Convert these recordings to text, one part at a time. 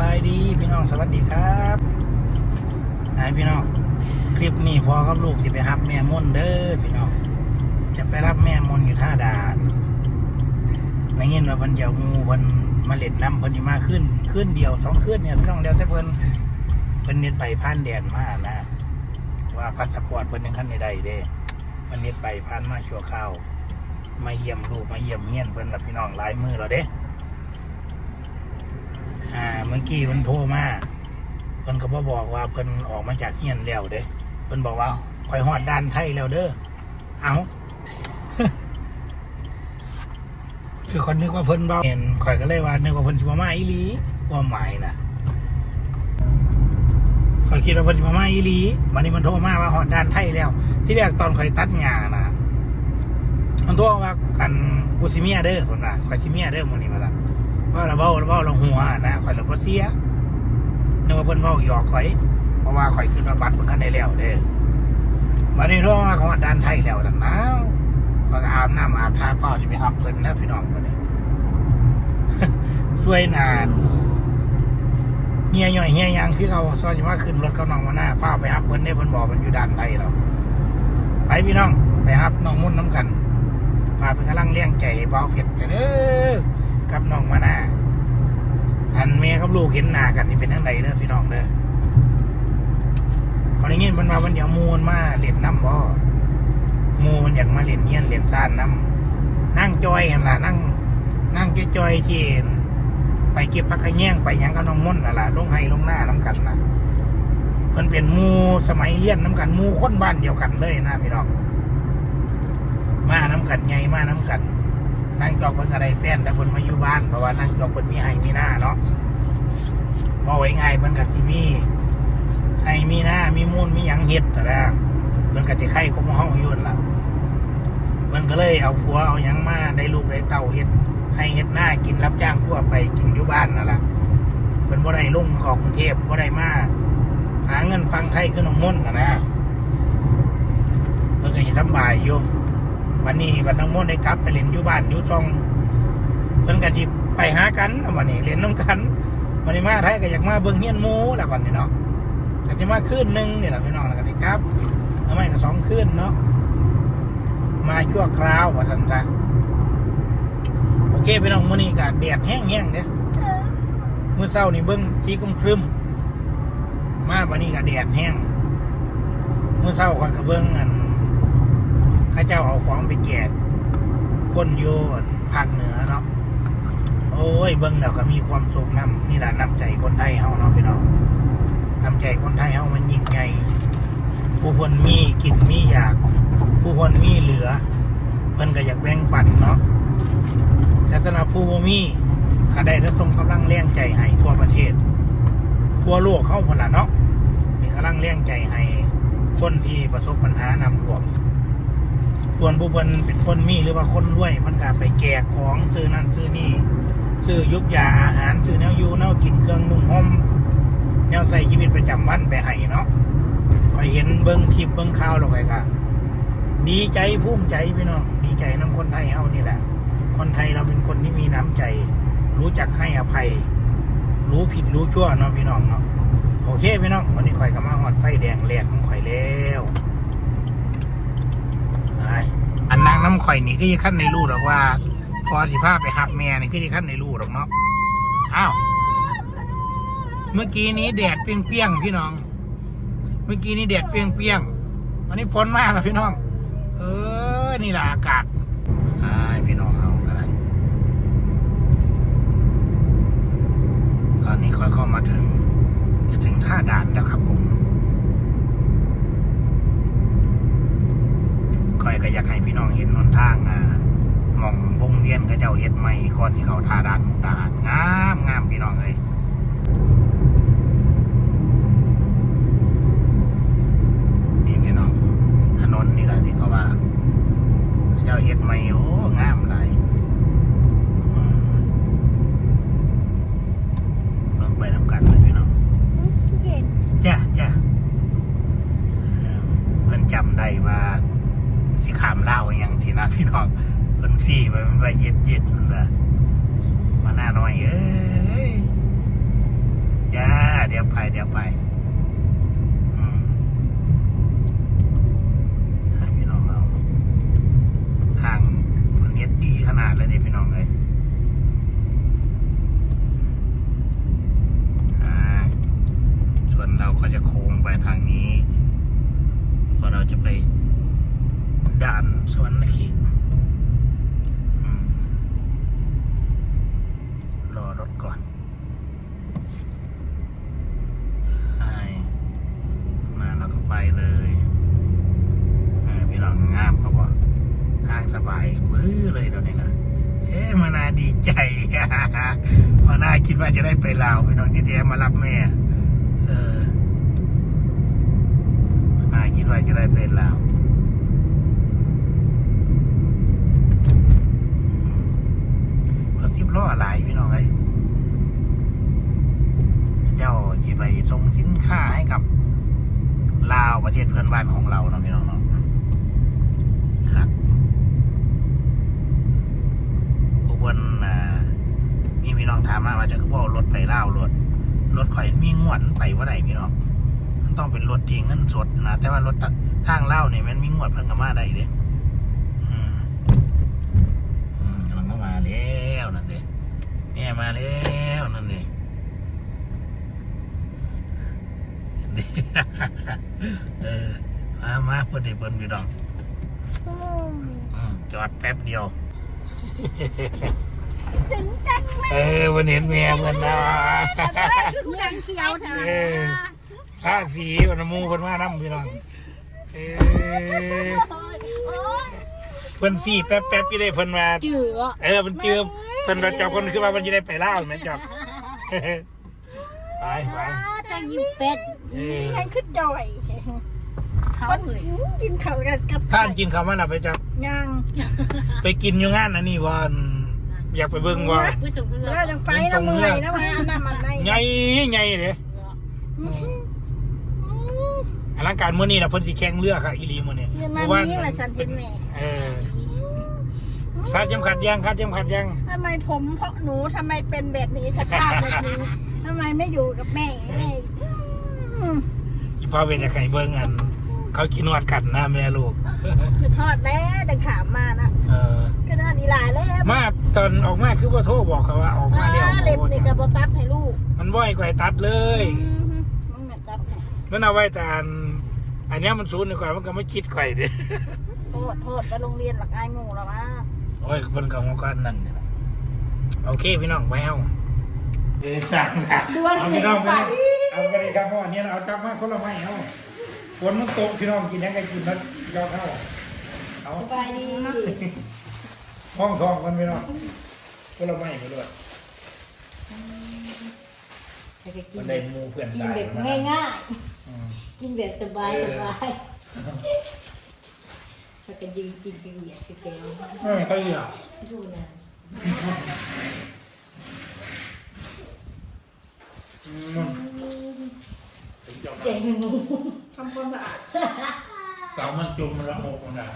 บายดีพี่น้องสวัสดีครับไอพี่น้องคลิปนี้พอกับลูกสิไปรับแม่มนเด้อพี่น้องจะไปรับแม่มนอยู่ท่าด่านไม่เงี้ยว่าเพิ่นเดียวงูเพิ่นมาเล่นน้ำเพิ่นมาขึ้นขึ้นเดียวสองขึ้นเนี่ยพี่น้องเดียวแต่เพิ่นเพิ่นเน็ตใบผ่านแดนมานะว่าพาสปอร์ตเพิ่นยังคันใดเด้เพิ่นเน็ตใบผ่านมาชั่วคราวมาเยี่ยมลูกมาเยี่ยมเงี้ยเพิ่นล่ะพี่น้องหลายมือแล้วเด้ อ่าเมื่อกี้เพิ่นโทรมาเพิ่นก็บ่บอกว่าเพิ่นออกมาจากเฮียนแล้วเด้เพิ่นบอกว่าข่อยฮอดด้านไทยแล้วเด้อเอาคือคนนึกว่าเพิ่นเว้าเห็นข่อยก็เลยว่านึกว่าเพิ่นสิมามาอีหลีความหมายนะข่อยคิดว่าเพิ่นสิมามาอีหลีวันนี้มันโทรมาว่าฮอดด้านไทยแล้ว ที่แรกตอนข่อยตัดหญ้านะมันโทรว่ากันกูสิเมียเด้อเพิ่นว่าข่อยสิเมียเด้อมื้อนี้ว่าซั่น ว่าเราเบ้าเราเบ้าเราหัวนะข่อยเราบ่เสียนึกว่าเพิ่นเว้าหยอกข่อย เพราะว่าข่อยขึ้นมาบัตรเพิ่นคันได้แล้วเด้บัดนี้โทรมาของด้านไทยแล้วนั่นนะก็อาบน้ำอาบท่าเฝ้าสิไปอับเพิ่นนะพี่น้องบัดนี้ช่วยนานเฮียย่อยเฮียยังคือเอาซอยสิมาขึ้นรถกับน้องมาหน้าเฝ้าไปอับเพิ่นได้เพิ่นบอกมันอยู่ด้านไทยแล้วไปพี่น้องไปอับน้องมุ่นน้ำกันพาเพิ่นกำลังเลี้ยงไก่ให้เบาเผ็ดเด้อ กับน้องมาหน้าอันแม่กับลูกเห็นหน้ากันที่เป็นทั้งใดเด้อพี่น้องเด้อเขาได้ยินมันมาวันเดียวมูนมาเล่นน้ำบ่มูมันอยากมาเล่นเงี้ยเล่นซ่านน้ำนั่งจอยเห็นล่ะนั่ง นั่งจอยๆที่ไปเก็บผักกระแยงไปยังกับน้องม่นน่ะล่ะลงไห้ลงหน้าน้ำกันน่ะเพิ่นเป็นมูสมัยเรียนน้ำกันมูคนบ้านเดียวกันเลยนะพี่น้องมาน้ำกันไงมาน้ำกัน นั่งจอกเพิ่นก็ได้แฟนแต่เพิ่นมาอยู่บ้านเพราะว่านั่งจอกเพิ่นมีให้มีหน้าเนาะบ่ไว้ง่ายเพิ่นก็สิมีให้มีหน้ามีมูลมีหยังเฮ็ดแต่ละเพิ่นก็สิไข่ของเฮาอยู่นละเพิ่นก็เลยเอาผัวเอาหยังมาได้ลูกได้เต้าเฮ็ด ให้เฮ็ดหน้ากินรับจ้างทั่วไปกินอยู่บ้านนั่นแหละเพิ่นบ่ได้ลุงออกกรุงเทพบ่ได้มาหาเงินฟังไทยคือน้องมนต์น่ะนะเพิ่นก็สิสบายอยู่ วันนี้วันน้องมนต์ได้กลับไปเล่นอยู่บ้านอยู่ช่องเพิ่นก็สิไปหากันวันนี้เล่นน้ำกันวันนี้มาไทยก็อยากมาเบิ่งเฮียนมูแหละวันนี้เนาะก็จะมาคืนหนึ่งเนี่แหละพี่น้องแล้วก็ได้กลับทำไมก็สองคืนเนาะมาชั่วคราวว่าซั่นซะโอเคพี่น้องมื้อนี้ก็แดดแห้งๆเด้มื้อเช้านี่เบิ่งสีครึมๆมาวันนี้ก็แดดแห้งมื้อเช้าข้อยก็เบิ่งอัน ข้าเจ้าเอาของไปแจกคนโยนภาคเหนือเนาะโอ้ยเบิ่งแล้วก็มีความสุขนำนี่แหละน้ำใจคนไทยเฮาเนาะพี่น้องน้ำใจคนไทยเฮามันยิ่งใหญ่ผู้คนมีกินมีอยาก ผู้คนมีเหลือเพิ่นก็อยากแบ่งปันเนาะแต่สำหรับผู้บ่มีก็ได้รับตรงกำลังแรงใจให้ทั่วประเทศ ทั่วโลกเข้าพนละเนาะมีกำลังแรงใจให้คนที่ประสบปัญหานำท่วม ส่วนผู้เพิ่นเป็นคนมีหรือว่าคนรวยมันก็ไปแจกของซื้อนั่นซื้อนี่ซื้อยุบยาอาหารซื้อแนวยูแนวกินเครื่องนุ่งห่มแนวใส่ชีวิตประจำวันไปให้เนาะไปเห็นเบิ้งคลิปเบิ้งข่าวลงไปก็ดีใจภูมิใจพี่น้องดีใจน้ำคนไทยเฮานี่แหละ คนไทยเราเป็นคนที่มีน้ำใจ รู้จักให้อภัย รู้ผิดรู้ชั่วเนาะพี่น้องเนาะโอเคพี่น้องวันนี้ข่อยก็มาหอดไฟแดงแรกของข่อยแล้ว ไอ้อันนางน้ำ ข่อยนี่ก็ยังขั้นในรูดหรอกว่า พอสิพาไปหับแม่นี่ก็ยังขั้นในรูดหรอกเนาะอ้าวเมื่อกี้นี้แดดเปรี้ยงๆพี่น้อง เมื่อกี้นี้แดดเปรี้ยงๆวันนี้ฝนมากแล้วพี่น้อง เออนี่แหละอากาศไอ้พี่น้องเอากันเลยตอนนี้ค่อยเข้ามาถึง จะถึงท่าด่านแล้วครับผม คอยก็อยากให้พี่น้องเห็นหนทางอ่ามองวงเวียนก็เจ้าเฮ็ดใหม่ก่อนที่เขาทาด่านมุกดาหารงามงามพี่น้องเลยนี่พี่น้องถนนนี่แหละที่เขาว่าเขาเจ้าเฮ็ดใหม่โอ้งามหลายอืมเบิ่งไปนำกันเลยพี่น้องเย็นจ้ะจ้ะเอิ่มเพิ่นจำได้ว่าสิขามเล่าวอหย่างที่นะพี่น้อง คนซี่ไปมันไปเย็ดเย็ดมันละมาหน้าน้อยเอ้ยจ้าเดี๋ยวไปเดี๋ยวไป รถก่อนใช่มาแล้วก็ไปเลยเออพี่น้องงามเขาบอกทางสบายบื้อเลยตอนนี้นะเอ๊ะมานาดีใจมานาคิดว่าจะได้ไปลาวพี่น้องที่แท้มารับแม่ เออมานาคิดว่าจะได้ไปลาวอืมรถสิบล้อหลายพี่น้องเอ้ย เจ้าจีไปส่งสินค้าให้กับลาวประเทศเพื่อนบ้านของเราเนาะพี่น้องเนาะครับผู้เพิ่นอ่ามีพี่น้อง ถามมาว่าจะคือว่ารถไปลาวรถรถข่อยมีงวดไปว่าไหนพี่น้องมันต้องเป็นรถที่เงินสดนะแต่ว่ารถทางลาวเนี่ยมันมีงวดเพิ่นก็มาได้เด้อืมอืมกำลังก็มาแล้วนั่นเด้แม่มาแล้วนั่นเด้เออมามาเพื่อนเด็กเพื่อนพี่น้องอืมจอดแป๊บเดียว ถึงจังเลยเออวันเห็นแม่เพื่อนนะยังเขียวเถอะเออข้าสีวันนนหมูเพื่อนมาน้ำพี่น้องเออโอ้ยเพื่อนสี่แป๊บแป๊บพี่ได้เพื่อนมาจืดอะเออมันเจือเพื่อนเราจับคนขึ้นมามันจะได้ไปเล่าไหมจับไปไปจังยิ้มเป็ดเออยังขึ้นจ่อยเขาเลยกินเขาวกันกับท่านกินข้าวมันอะไปจับย่างไปกินอยู่งานอันนี้วัน อยากไปเบิ่งว่าผู้สูงเพื่อเราจังไปนะเมื่อยนะมาอันนั้นมันในใหญ่ใหญ่เลยอลังการมื้อนี้นะเพิ่นสิแข่งเรือค่ะอีหลีมื้อนี้เรียนมาเมื่อวานนี้แหละสันติแม่เออคาดเข็มขัดยังคาดเข็มขัดยังทำไมผมเพราะหนูทำไมเป็นแบบนี้สภาพแบบนี้ทำไมไม่อยู่กับแม่แม่อืมอีพ่อเป็นจะไข่เบิ่งอัน เขากินนวดกันนะแม่ลูกคือทอดแล้วจังขามมานะเออคือทอดอีหลายแล้วมาตอนออกมาคือว่าโทรบอกเขาว่าออกมาแล้วอ่าเล็บนี่กระบตัดให้ลูก มันบ่อยกว่าให้ตัดเลยอืมมึงเหมือนตัดให้มันเอาไว้แต่อันอันเนี้ยมันศูนย์ดีกว่ามันก็ไม่คิดไข่เด้โทษโทษไปโรงเรียนหลักอายงูแล้ววะโอ้ยเพิ่นก็หัวก้อนนั่นนี่ล่ะโอเคพี่น้องไปเอาเออสั่งละเอาพี่น้องไปเอาไปเลยครับเพราะอันนี้เราเอาจับมาคนละไม้เอา ฝนมันตกพี่น้องกินยังไงกินมันยอเข้าเอาสบายดีห้องทองมันพี่น้องคนละไม้ไปด้วยมันได้หมูเพื่อนกินตายแบบมาง่ายอืมๆ กินแบบสบายสบายถ้ากันยิงกินกินเหยียดกินแก้วเออเขาอยู่อะดูนะอืม ถึงจะเจ๋งมึง ทำความสะอาดเก่ามันจุ่มมันละหกมันอะ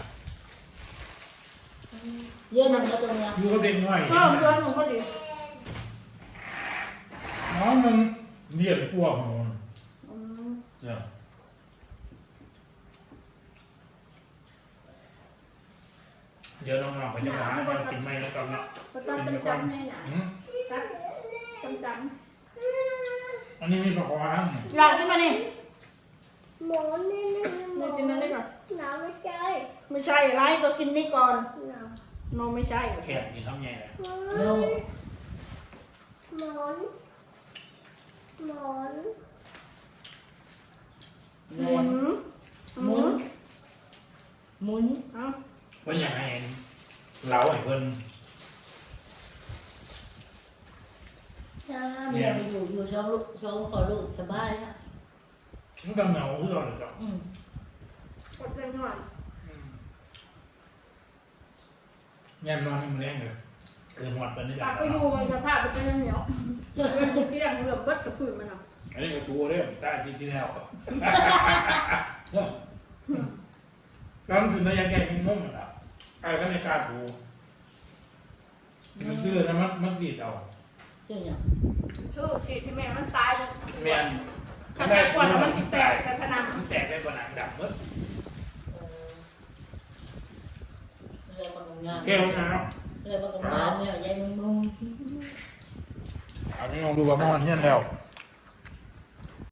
เยอะนะก็ตรงนี้อยู่กับเด็กน้อยก็เพื่อนหนูก็ดีน้องมันเรียนพวกมันเจ้าเดี๋ยวน้องๆไปจะหาเดี๋ยวกินไม่แล้วกันเนาะก็ต้องเป็นจำให้หนาอืมจับจำจอันนี้มีปลาคอนะำหลอดขึ้นมานี่ หมอนนี่นี่หมนี่อกินนั่นได้ก่อน หนาวไม่ใช่ไม่ใช่ไรก็กินนี่ก่อนหนาวโนไม่ใช่แขกกินข้าวใหญ่เลยโน่หมอนหมอนหมุนหมุนหมุนเอาเพิ่นอยากให้เล้าให้เพิ่นถ้าเมียไปอยู่อยู่ช่องลูกช่องขอลูกสบายนะ มันก็เหงาคือเราเลยจ้ะอืมกดเลยหน่อยแง่นอนนี่มันแรงเลยเกินหวัดเพิ่นนี่ปาจ้ะกไปอยู่มันจะพาไปเป็นเหนียวเรื่องเรื่องเบิดกับผืนมันอะอันนี้ก็ชูเด้อใต้ที่ที่แล้วตอนถึงระยะแก่มีมุ่งอะไอ้ก็ไม่กล้าดูมันคือนะมันมันดีดเอาเจ้าเนี่ยสู้สิที่แม่มันตายเลยแม่น ขนาดกว่าแล้วมันติดแตกไปผนังมันแตกไปกว่าหนังดับเมื่อเรื่องมันตรงงานเที่ยวนะเรื่องมันตรงงานเนี่ยยายมึงมึงเอานี่ลองดูว่ามันเที่ยนแล้วเ